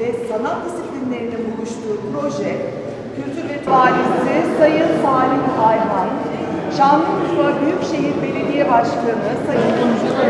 ve sanat disiplinlerinin buluştuğu proje, Kültür ve Valisi Sayın Salih Ayhan, Şanlıurfa Büyükşehir Belediye Başkanı Sayın uzun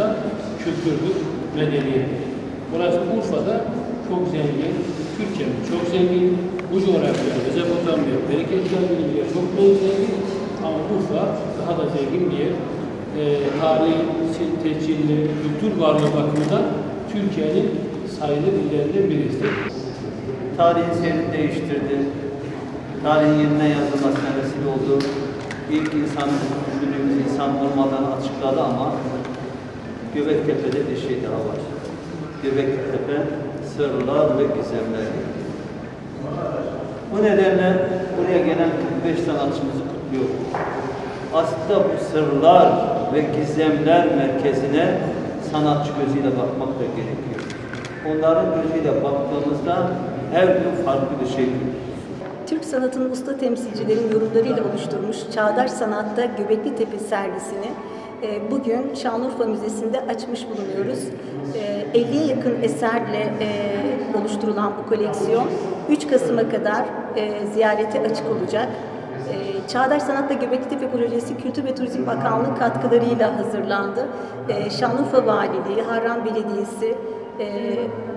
arasında kültürdür, medeniyettir. Burası Urfa'da çok zengin, Türkiye'nin çok zengin, bu coğrafya, Mezopotamya, bereketler yer, çok da zengin ama Urfa daha da zengin bir yer. Ee, tarihi, tescilli, kültür varlığı bakımından Türkiye'nin sayılı illerinden birisidir. tarihin seyrini değiştirdi. Tarihin yeniden yazılmasına vesile oldu. İlk insan, düşündüğümüz insan olmadan açıkladı ama Göbektepe'de bir şey daha var. Göbektepe sırlar ve gizemler. Bu nedenle buraya gelen 45 sanatçımızı kutluyorum. Aslında bu sırlar ve gizemler merkezine sanatçı gözüyle bakmak da gerekiyor. Onların gözüyle baktığımızda her gün farklı bir şey görüyoruz. Türk sanatının usta temsilcilerin yorumlarıyla oluşturmuş Çağdaş Sanat'ta Göbekli Tepe sergisini e, bugün Şanlıurfa Müzesi'nde açmış bulunuyoruz. E, 50'ye yakın eserle e, oluşturulan bu koleksiyon 3 Kasım'a kadar e, ziyarete açık olacak. Çağdaş Sanat'ta Göbekli Tepe Projesi Kültür ve Turizm Bakanlığı katkılarıyla hazırlandı. Şanlıurfa Valiliği, Harran Belediyesi,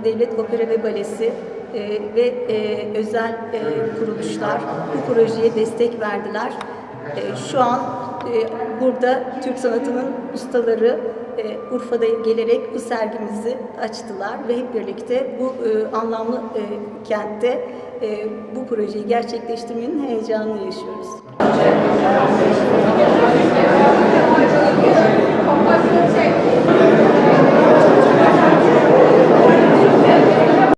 Devlet Opera ve Balesi e, ve e, özel e, kuruluşlar bu projeye destek verdiler. E, şu an e, burada Türk sanatının ustaları e, Urfa'da gelerek bu sergimizi açtılar ve hep birlikte bu e, anlamlı e, kentte e, bu projeyi gerçekleştirmenin heyecanını yaşıyoruz.